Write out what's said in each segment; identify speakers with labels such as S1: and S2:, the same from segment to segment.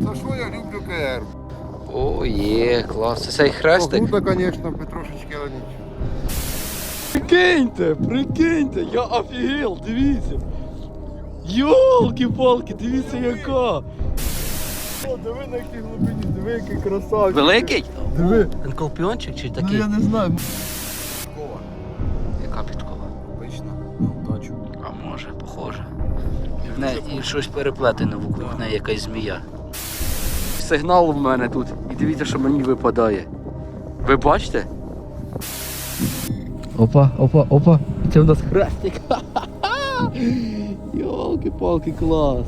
S1: За що я люблю КР?
S2: О, є, клас. Це цей хрестик.
S1: Погнута, звісно, трошечки, але нічого.
S2: Прикиньте, прикиньте, я офігел, дивіться. Йолки-палки, дивіться яка.
S3: О, диви на якій глибині, диви який красавчик.
S2: Великий?
S3: Диви.
S2: Він колпіончик чи
S3: Ну
S2: такий?
S3: я не знаю. Підкова.
S2: Яка підкова?
S3: Обично, на удачу.
S2: А може, похоже. В неї, щось переплетене вокруг неї, якась змія. Сигнал в мене тут. І дивіться, що мені випадає. Ви бачите? Опа, опа, опа. Це в нас хрестик. Йолки-палки, клас.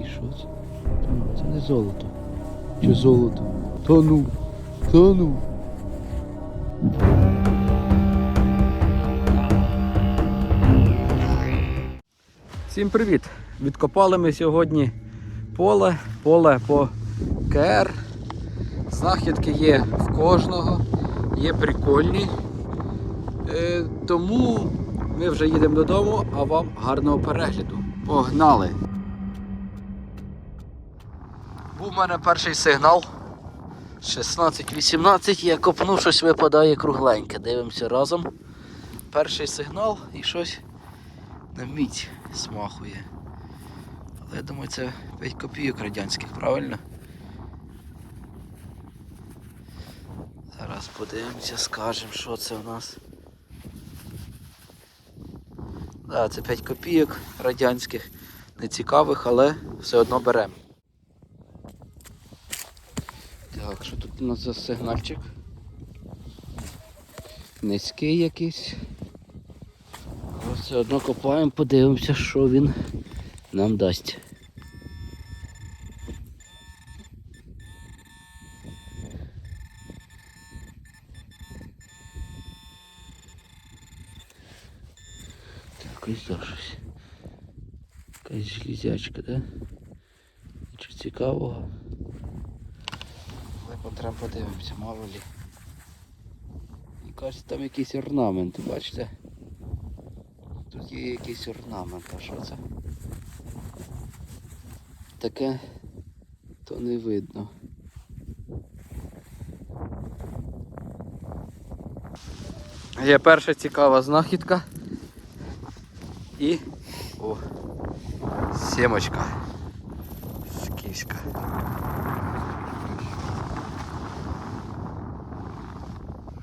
S2: І що це? Ну, Це не золото. Чи золото? Та ну, та ну. Всім привіт! Відкопали ми сьогодні поле, поле по КР. Знахідки є в кожного, є прикольні. Е, тому ми вже їдемо додому, а вам гарного перегляду. Погнали! Був у мене перший сигнал. 16-18, я копнув, щось випадає кругленьке. Дивимося разом. Перший сигнал і щось на мідь смахує. Але я думаю, це 5 копійок радянських, правильно? Зараз подивимося, скажемо, що це у нас. Да, це 5 копійок радянських, нецікавих, але все одно беремо. Так, що тут у нас за сигнальчик? Низький якийсь. Все одно копаємо, подивимося, що він нам дасть. Так, ось да, щось. Якась железячка, да? Нічого цікавого. Але потрібно подивимося, мало ли. І кажуть, там якийсь орнамент, бачите? Тут є якийсь орнамент, а що це? Таке то не видно. Є перша цікава знахідка. І... О! Сімочка. Скіська.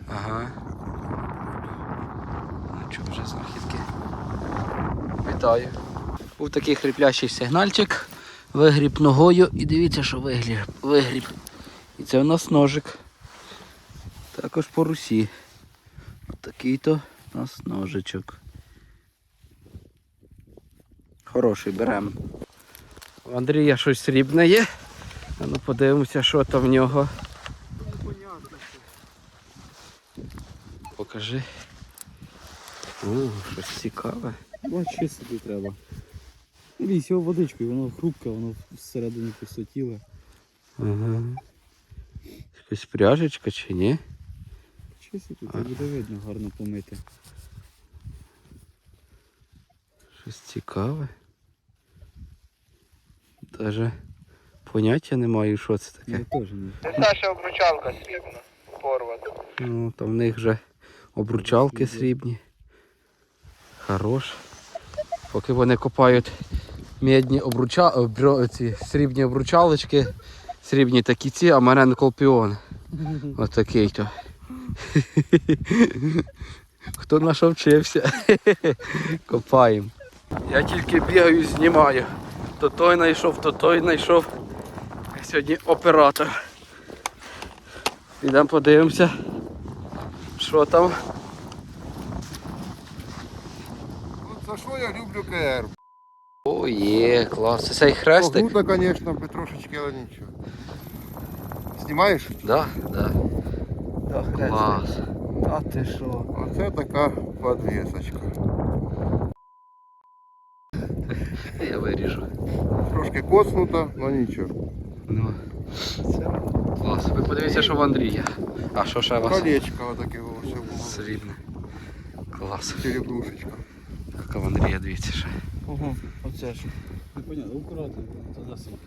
S2: Ага. Ну що вже знахідки. Вітаю. Був такий хриплящий сигнальчик. Вигріб ногою і дивіться, що вигріб. вигріб. І це у нас ножик. Також по русі. Отакий то у нас ножичок. Хороший беремо. У Андрія щось срібне є. А ну подивимося, що там в нього. Покажи. О, щось цікаве.
S3: Ось чистити треба. Лізь його водичкою, воно хрупке, воно всередині пустотіле.
S2: Ага. Якась пряжечка чи ні?
S3: Чистити, то буде видно, гарно помити.
S2: Щось цікаве. Даже поняття не маю, що це
S3: Я
S2: таке.
S3: теж не.
S1: Це наша обручалка срібна. Порвата.
S2: Ну, там в них вже обручалки срібні. Хорош. Поки вони копають медні обруча... обру- ці срібні обручалочки, срібні такі ці, а мене колпіон. Отакий то. Хто на що вчився? Копаємо. Я тільки бігаю, знімаю. То той знайшов, то той знайшов. Сьогодні оператор. Підемо подивимося. Що там?
S1: За що я люблю КР?
S2: О, є, клас. Це цей хрестик?
S1: Погнута, звісно, трошечки, але нічого. Знімаєш?
S2: Да, да.
S3: Да,
S2: Клас.
S3: А ти що?
S1: Оце така подвісочка.
S2: Я виріжу.
S1: Трошки коснута, але нічого.
S2: Ну, клас. Ви подивіться, що в Андрія. А що ще у вас?
S1: Колечко отаке все було.
S2: Срібне. Клас.
S1: Черепнушечка.
S2: Яка в Андрія, дивіться ще.
S4: Ого, Оце ж.
S3: Непонятно, акуратно, тоді сильно.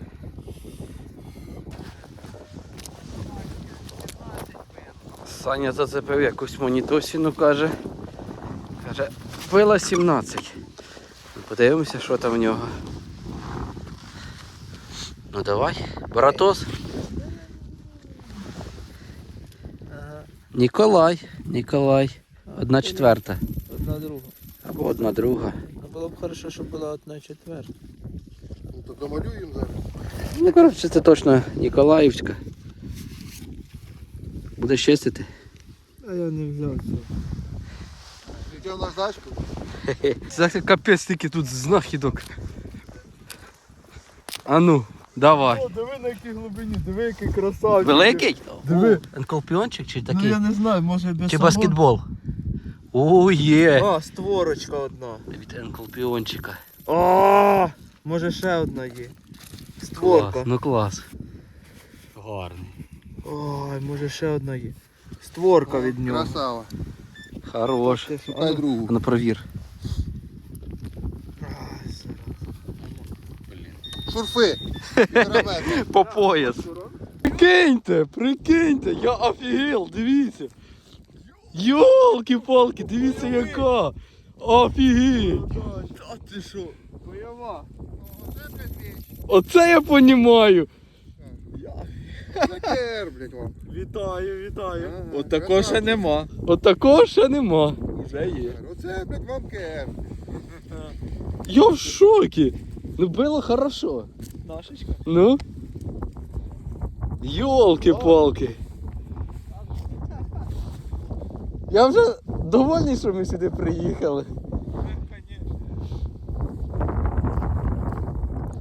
S2: Саня зацепив якусь монітосіну, каже. Каже, пила 17. Ну, Подивимося, що там в нього. Ну давай, Баратос.
S4: Ага,
S2: Ніколай, Ніколай. Одна четверта.
S4: одна друга.
S2: Або одна друга.
S4: Було б хорошо, щоб була одна четверта.
S1: Ну то домалюємо зараз.
S2: Ну, коротше, це точно Ніколаївська. Будеш чистити?
S4: А я не взяв цього.
S1: Ти на здачку?
S2: Це капець стільки тут знахідок. А ну, давай.
S4: О, диви на якій глибині, диви який красавчик.
S2: Великий?
S4: Диви.
S2: Енколпіончик чи
S4: Ну я не знаю, може без
S2: Чи
S4: собою.
S2: баскетбол? О, є!
S4: А, створочка одна.
S2: Від енколпіончика.
S4: А, може ще одна є. Створка.
S2: Клас, ну клас. Гарний.
S4: Ой, може ще одна є. Створка від нього.
S1: Красава.
S2: Хорош.
S1: Шукай другу.
S2: Ну провір.
S1: Шурфи.
S2: По пояс. Прикиньте, прикиньте, я офігел, дивіться. Йолки-палки, дивіться яка. Офігеть.
S4: Та ти що? Бойова.
S1: Оце
S2: я понімаю.
S1: Таке, блядь, вам.
S4: Вітаю, вітаю.
S1: Ага,
S4: От такого ще нема.
S2: От такого ще нема.
S4: Уже є.
S1: Оце, блядь, вам КР.
S2: Я в шокі. Ну було хорошо.
S4: Нашечка.
S2: Ну. Йолки-палки. Я вже довольний, що ми сюди приїхали.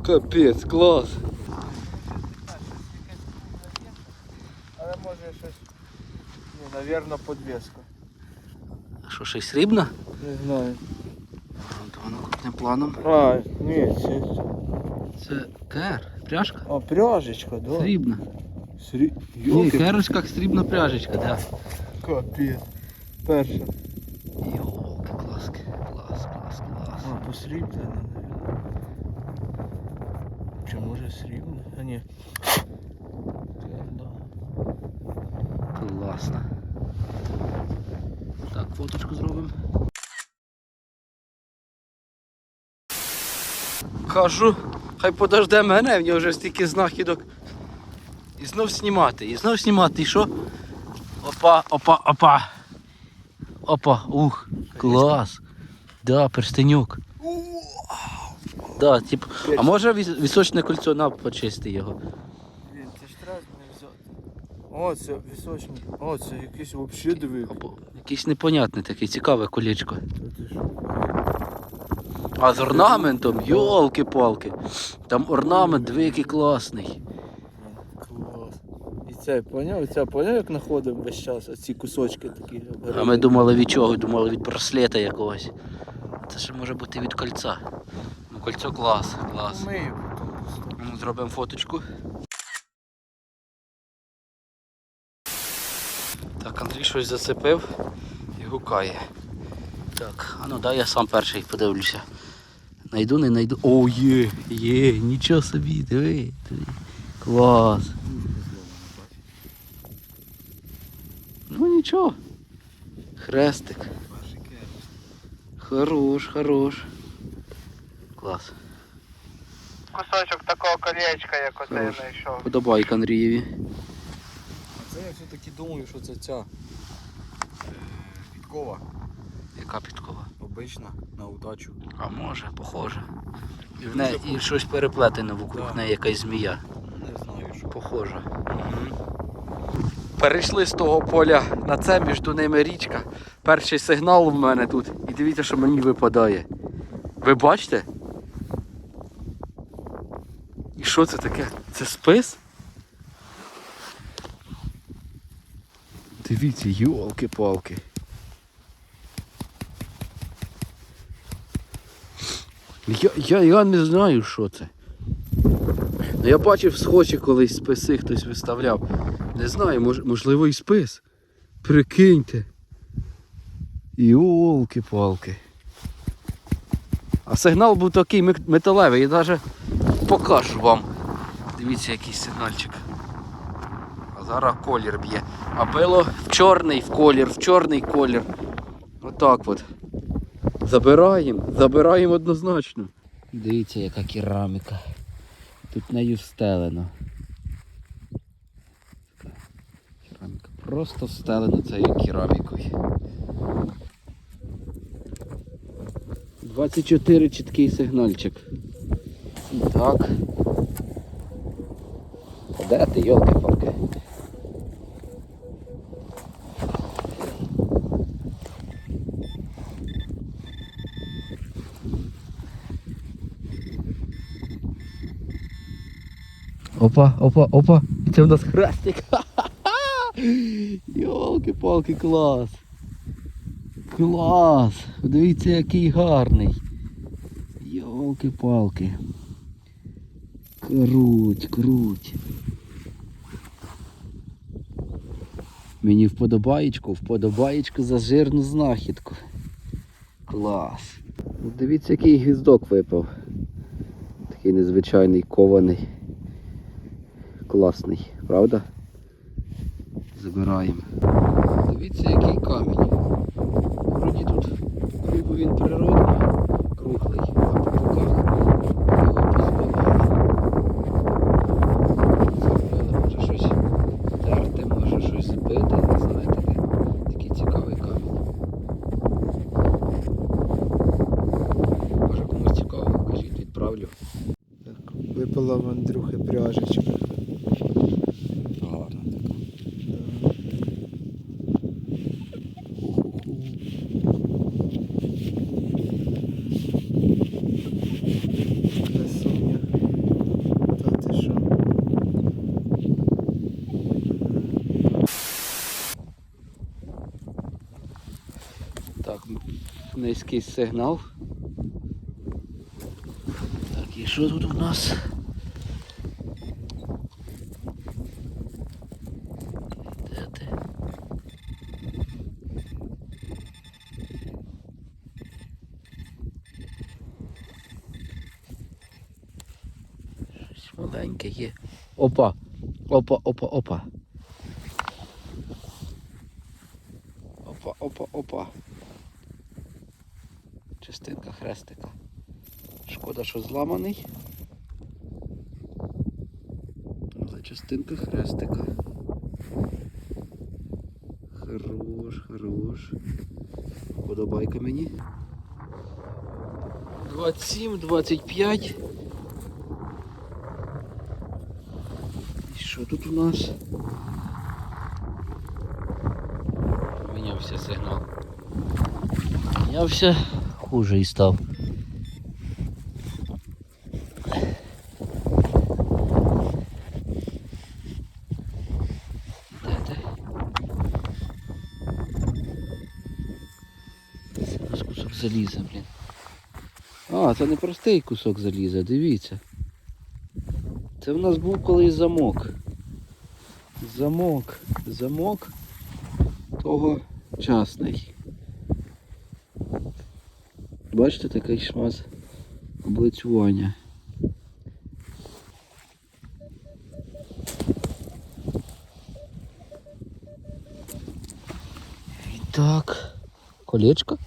S2: Капець, клас.
S4: Але може щось. Ні, навірно, подвеска.
S2: Що, щось срібно?
S4: Не знаю.
S2: То воно крупним планом.
S4: А, ні, це.
S2: Це кер, пряжка.
S4: А, пряжечка, да.
S2: Срібна.
S4: Срі...
S2: Ні, керочка срібна пряжечка, так.
S4: капець. Перша.
S2: Йолки, клас, клас, клас, клас.
S4: А, посріблене, навірно. Чи може срібне? А ні.
S2: Класно. Так, фоточку зробимо. Кажу, хай подожде мене, в нього вже стільки знахідок. І знов знімати, і знов знімати, і що? Опа, опа, опа. Опа, ух, клас. Да, перстенюк. Да, тип, а може віс- вісочне кольцо на почисти його.
S4: Блін, це ж треба не взяти. О, це вісочник. О, це якийсь взагалі диви.
S2: Або якийсь непонятний такий цікаве колечко. А з орнаментом, йолки-палки. Там орнамент диви, який класний.
S4: Це, поняв? Це поняв, як знаходимо весь час оці кусочки такі.
S2: А ми думали від чого? Думали від браслета якогось. Це ще може бути від кольця. Ну кольцо клас, клас.
S4: Просто.
S2: Ну, Зробимо фоточку. Так, Андрій щось зацепив і гукає. Так, а ну дай я сам перший подивлюся. Найду, не найду. О, є, є, нічого собі, диви, диви. Клас. Ну нічого. Хрестик. Хорош, хорош. Клас.
S4: Кусочок такого колечка, як оце я знайшов.
S2: Подобайка Андрієві.
S3: Це я все-таки думаю, що це ця е, підкова
S2: Яка підкова?
S3: обична на удачу.
S2: А може, похоже. І в неї і щось переплетено вокруг
S3: Да.
S2: неї якась змія.
S3: Не знаю, що.
S2: Похоже. Перейшли з того поля на це, між ними річка. Перший сигнал в мене тут. І дивіться, що мені випадає. Ви бачите? І що це таке? Це спис? Дивіться, йолки-палки. Я, я, я не знаю, що це. Я бачив схожі колись списи хтось виставляв. Не знаю, мож, можливо і спис. Прикиньте. Йолки-палки. А сигнал був такий металевий, я навіть покажу вам. Дивіться, який сигнальчик. А зараз колір б'є. А било в чорний в колір, в чорний колір. Отак от. Забираємо, забираємо однозначно. Дивіться, яка кераміка. Тут нею встелено. Така Кераміка. Просто встелено цією керамікою. 24 чіткий сигнальчик. Так. Де ти, йолки-палки? Опа, опа, опа. Це у нас хрестик. Йолки-палки, клас. Клас! Дивіться, який гарний. Йолки-палки. Круть, круть. Мені вподобаєчку, вподобаєчку за жирну знахідку. Клас. Дивіться, який гвіздок випав. Такий незвичайний кований. Класний, правда? Забираємо. Дивіться, який камінь. Вроді тут по він природний, круглий, а по боках його позбивали. Зробили, може щось терти, може щось збити, не знаю, такий, такий цікавий камінь. Може комусь цікаво, кажіть, відправлю.
S4: Так, випала в Андрюхи пряжечка.
S2: Гарно така.
S4: Красуня. Та ти що?
S2: Так, низький сигнал. Так, і що тут у нас? Маленьке є. Опа! Опа, опа, опа. Опа, опа, опа. Частинка хрестика. Шкода, що зламаний. Але частинка хрестика. Хорош, хорош. Подобайка мені. 27, 25. І що тут у нас? Помінявся сигнал. Помінявся, хуже і став. Нас кусок заліза, блін. А, це не простий кусок заліза, дивіться. Це в нас був колись замок. Замок. Замок тогочасний. Бачите такий шмат облицювання. І так. Колечко?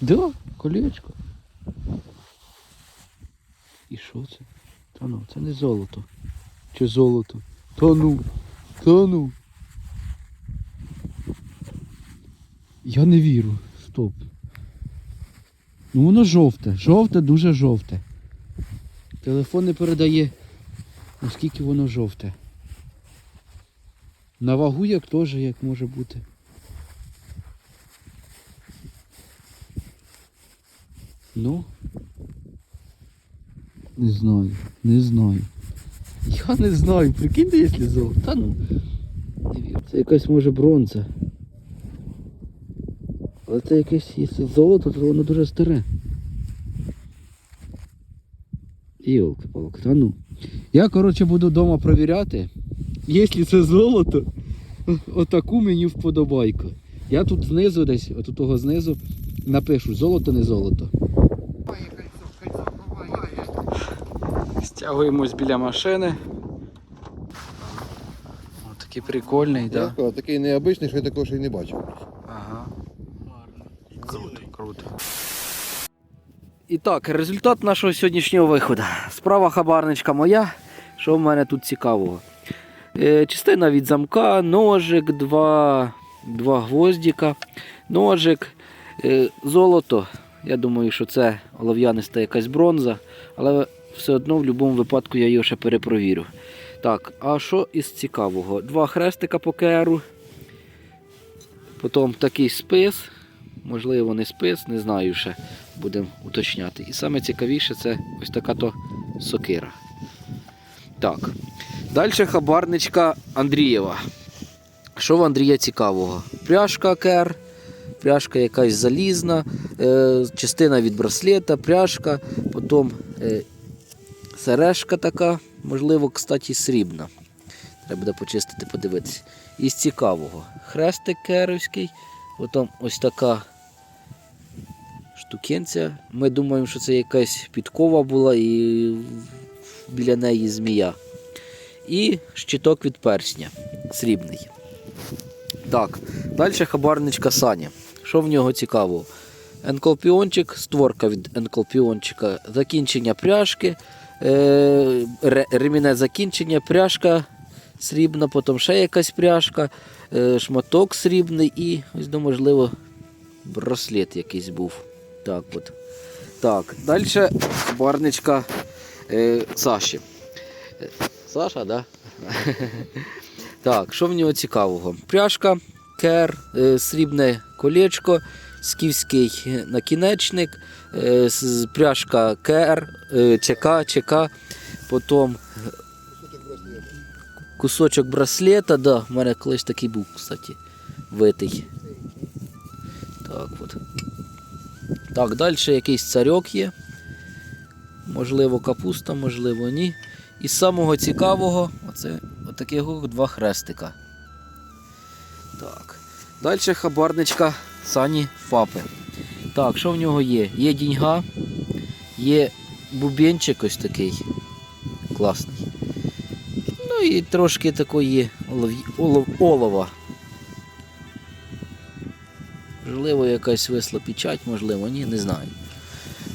S2: Да, колечко. І що це? Та ну, це не золото. Чи золото? Та ну, та ну. Я не вірю. Стоп. Ну воно жовте, жовте, дуже жовте. Телефон не передає, наскільки воно жовте. На вагу як теж як може бути. Ну. Не знаю, не знаю. Я не знаю, прикиньте, якщо золото. Та ну. Це якась може бронза. Але це якесь, якщо золото, то воно дуже старе. Йолки палки та ну. Я, коротше, буду вдома провіряти. Якщо це золото, отаку мені вподобайку. Я тут знизу десь, от того знизу, напишу, золото не золото. Стягуємось біля машини. О, такий прикольний,
S1: Я
S2: да.
S1: такий необичний, що я такого ще й не бачив.
S2: І так, результат нашого сьогоднішнього виходу. Справа хабарничка моя. Що в мене тут цікавого? Е, частина від замка, ножик, два, два гвоздика, ножик, е, золото. Я думаю, що це олов'яниста якась бронза, але все одно в будь-якому випадку я його ще перепровірю. Так, а що із цікавого? Два хрестика по керу. Потім такий спис. Можливо, не спис, не знаю ще. Будемо уточняти. І саме цікавіше це ось така то сокира. Так. Далі хабарничка Андрієва. Що в Андрія цікавого? Пряжка кер, пряжка якась залізна, е, частина від браслета, пряжка, потім е, сережка така, можливо, кстати, срібна. Треба буде почистити, подивитися. Із цікавого. Хрестик керовський, потім ось така штукенця. Ми думаємо, що це якась підкова була і біля неї змія. І щиток від персня срібний. Так, далі хабарничка Саня. Що в нього цікавого? Енколпіончик, створка від енколпіончика, закінчення пряжки, е, ре- закінчення, пряжка срібна, потім ще якась пряжка, е, шматок срібний і ось до, можливо, браслет якийсь був. Так от. Так, далі хабарничка е, Саші. Саша, да? так, що в нього цікавого? Пряжка, кер, е, срібне колечко, скіфський накінечник, е, пряжка кер, е, ЧК, ЧК, потім кусочок браслета, да, в мене колись такий був, кстати, витий. Так от. Так, далі якийсь царьок є. Можливо, капуста, можливо, ні. І з самого цікавого, оце отаких два хрестика. Так. Далі хабарничка Сані Папи. Так, що в нього є? Є діньга, є бубенчик ось такий. Класний. Ну і трошки такої олов... олов... олова. Можливо, якась висла печать, можливо, ні, не знаю.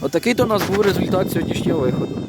S2: Отакий то у нас був результат сьогоднішнього виходу.